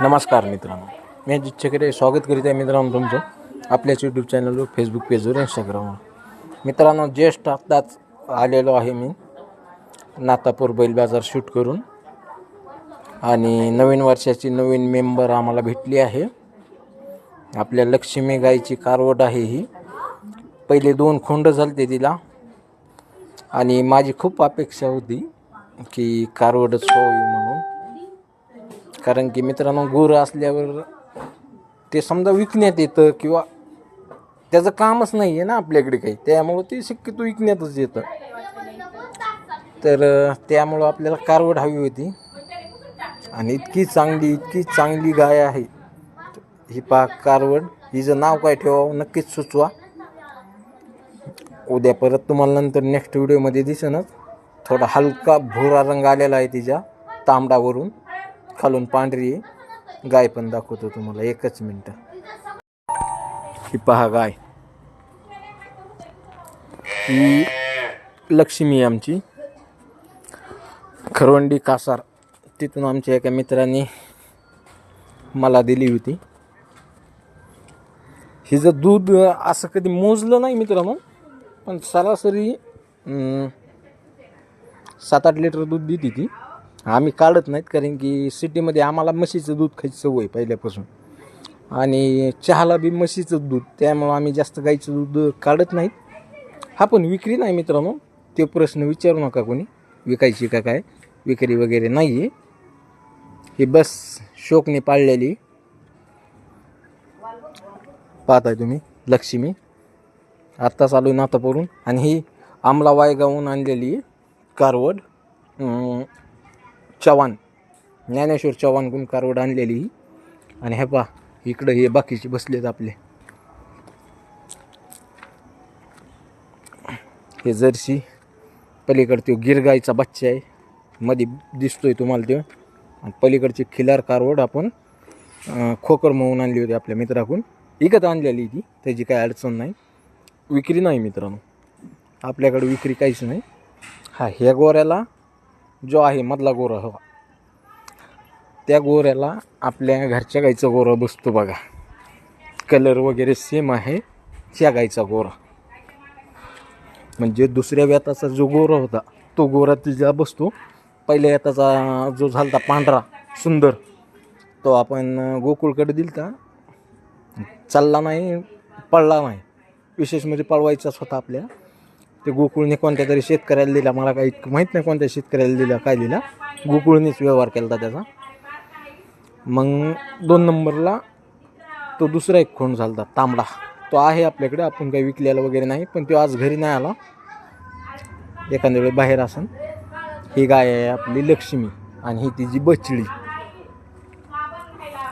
नमस्कार मित्रांनो. मी अजित छकरे स्वागत करीत आहे मित्रांनो तुमचं आपल्याच यूट्यूब चॅनलवर फेसबुक पेजवर इंस्टाग्रामवर मित्रांनो ज्येष्ठ आत्ताच आलेलो आहे मी. नातापूर बैल बाजार शूट करून. आणि नवीन वर्षाची नवीन मेंबर आम्हाला भेटली आहे. आपल्या लक्ष्मी गाईची कारवड आहे ही. पहिले दोन खोंड झालते तिला. आणि माझी खूप अपेक्षा होती की कारवडच होईल म्हणून. कारण की मित्रांनो गुर असल्यावर ते समजा विकण्यात येतं किंवा त्याचं कामच नाही आहे ना आपल्याकडे काही. त्यामुळं ते शक्यतो विकण्यातच येतं. तर त्यामुळं आपल्याला कारवड हवी होती. आणि इतकी चांगली इतकी चांगली गाय आहे. ही पा कारवड. हिचं नाव काय ठेवावं? नक्कीच सुचवा. उद्या परत तुम्हाला नंतर नेक्स्ट व्हिडिओमध्ये दिसेनच. थोडा हलका भुरा रंग आलेला आहे तिच्या तांबडावरून. खालून पांढरी आहे गाय पण दाखवतो तुम्हाला एकच मिनटं. ही पहा गाय. ही लक्ष्मी आहे आमची. खरवंडी कासार तिथून आमच्या एका मित्राने मला दिली होती. हिचं दूध असं कधी मोजलं नाही मित्रांनो पण सरासरी सात आठ लिटर दूध देते ती. आम्ही काढत नाहीत कारण की सिटीमध्ये आम्हाला म्हशीचं दूध खायची सवय पहिल्यापासून. आणि चहाला बी म्हशीचं दूध त्यामुळं आम्ही जास्त गाईचं दूध काढत नाहीत. हा पण विक्री नाही मित्रांनो ते प्रश्न विचारू नका कोणी विकायची का काय विक्री वगैरे नाही आहे ही बस शोकने पाळलेली. पाहताय तुम्ही लक्ष्मी. आत्ता चालू आहे नातापूरून आणि ही आमला वायगावून आणलेली कारवड. चव्हाण ज्ञानेश्वर चव्हाण कारवड आणलेली ही. आणि हे पा इकडं हे बाकीचे बसलेत आपले. हे जर्सी पलीकडे तो गिरगाईचा बच्चा आहे. मध्ये दिसतोय तुम्हाला तो. आणि पलीकडची खिलार कारवड आपण खोकर म्हणून आणली होती आपल्या मित्राकडून. विकत आणलेली ती त्याची काही अडचण नाही. विक्री नाही मित्रांनो. आपल्याकडे विक्री काहीच नाही. हा ह्या गोऱ्याला जो आहे मधला गोरा हवा. त्या गोऱ्याला आपल्या घरच्या गाईचा गोरा बसतो बघा. कलर वगैरे सेम आहे त्या गाईचा गोरा. म्हणजे दुसऱ्या व्याताचा जो गोरा होता तो गोरा तिला बसतो. पहिल्या व्याताचा जो झाला होता पांढरा सुंदर तो आपण गोकुळकडे दिलता. चालला नाही पळला नाही. विशेष म्हणजे पळवायचाच होता आपल्या. ते गोकुळने कोणत्या तरी शेतकऱ्याला दिला. मला काही माहीत नाही कोणत्या शेतकऱ्याला दिला काय दिला. गोकुळनेच व्यवहार केला होता त्याचा. मग दोन नंबरला तो दुसरा एक खोंड झाला होता, तांबडा. तो आहे आपल्याकडे आपण काही विकलेला वगैरे नाही पण तो आज घरी नाही आला. एखाद्या वेळी बाहेर असन. ही गाय आहे आपली लक्ष्मी आणि ही तिची बचडी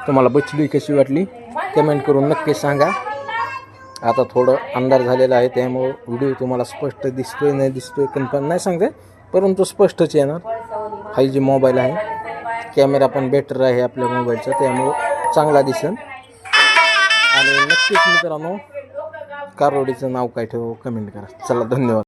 तुम्हाला बचडी कशी वाटली? कमेंट करून नक्की सांगा. आता थोडं अंधार झालेला आहे त्यामुळं व्हिडिओ तुम्हाला स्पष्ट दिसतोय नाही दिसतोय कन्फर्म नाही सांगते परंतु स्पष्टच येणार. फाय जी मोबाईल आहे. कॅमेरा पण बेटर आहे आपल्या मोबाईलचा त्यामुळं चांगला दिसेल. आणि नक्कीच मित्रांनो कारोडीचं नाव काय ठेवू कमेंट करा. चला धन्यवाद.